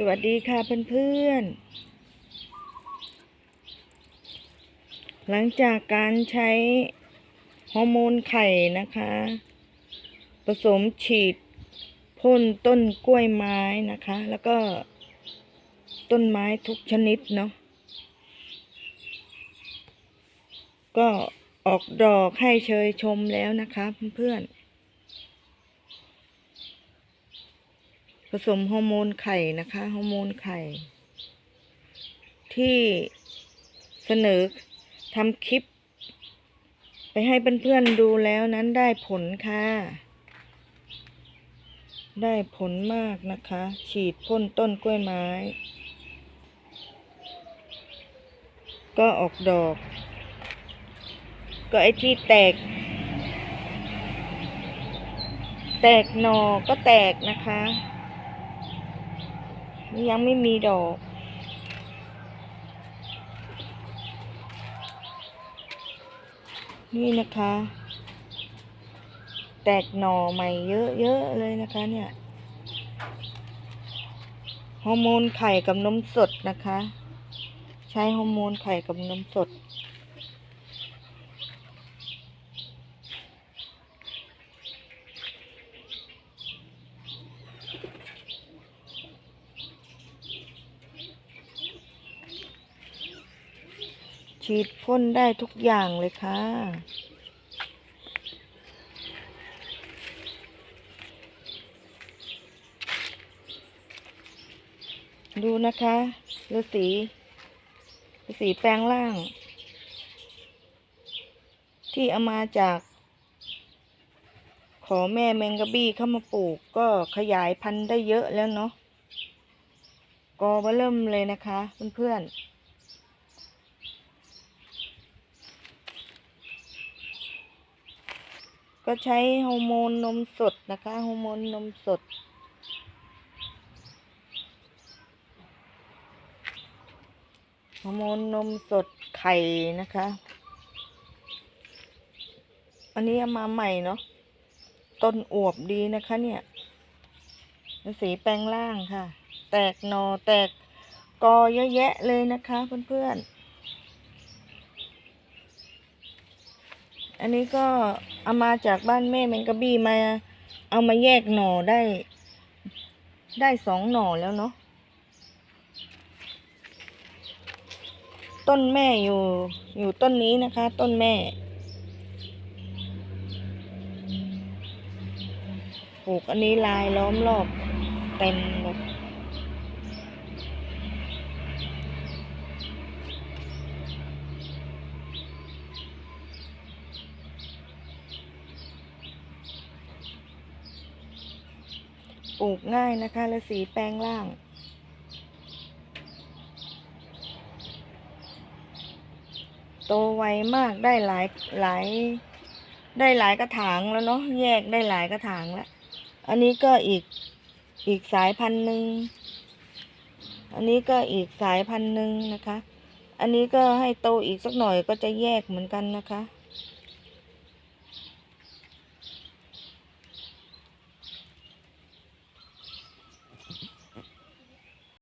สวัสดีค่ะเพื่อนๆ หลังจากการใช้ฮอร์โมนไข่นะคะ ผสมฉีดพ่นต้นกล้วยไม้นะคะ แล้วก็ต้นไม้ทุกชนิดเนาะก็ออกดอกให้เชยชมแล้วนะคะเพื่อนๆ สมฮอร์โมนไข่นะคะฮอร์โมนไข่ ที่เสนอทำคลิป ไปให้เพื่อนๆดูแล้วนั้นได้ผลค่ะ ได้ผลมากนะคะ ฉีดพ่นต้นกล้วยไม้ ก็ออกดอก ก็ไอที่แตก แตกหนอก็แตกนะคะ ยังไม่มีดอกนี่นะคะ แตกหน่อใหม่เยอะๆเลยนะคะเนี่ยฮอร์โมนไข่กับนมสดนะคะ ใช้ฮอร์โมนไข่กับนมสด ฉีดพ่นได้ทุกอย่างเลยค่ะ ดูนะคะฤาษีฤาษีแปลงร่าง ที่เอามาจาก ขอแม่แมงกะบี้เข้ามาปลูกก็ขยายพันธุ์ได้เยอะแล้วเนาะกอเบอเริ่มเลยนะคะเพื่อนๆ ก็ใช้ฮอร์โมนนมสดนะคะฮอร์โมนนมสด ฮอร์โมนนมสดไข่นะคะ อันนี้เอามาใหม่เนาะ ต้นอวบดีนะคะเนี่ยสีแปลงล่างค่ะ แตกหนอแตกกอเยอะแยะเลยนะคะเพื่อนๆ อันนี้ก็เอามาจากบ้านแม่แมงกะบี้มา เอามาแยกหน่อได้ ได้สองหน่อแล้วเนาะต้นแม่อยู่อยู่ต้นนี้นะคะ ต้นแม่ปลูกอันนี้ลายล้อมรอบเต็มเลย ปลูกง่ายนะคะ และสีแปลงล่าง โตไวมากได้หลายหลาย ได้หลายกระถางแล้วเนาะแยกได้หลายกระถางแล้ว อันนี้ก็อีกอีกสายพันธุ์หนึ่งอันนี้ก็อีกสายพันธุ์หนึ่งนะคะ อันนี้ก็ให้โตอีกสักหน่อยก็จะแยกเหมือนกันนะคะ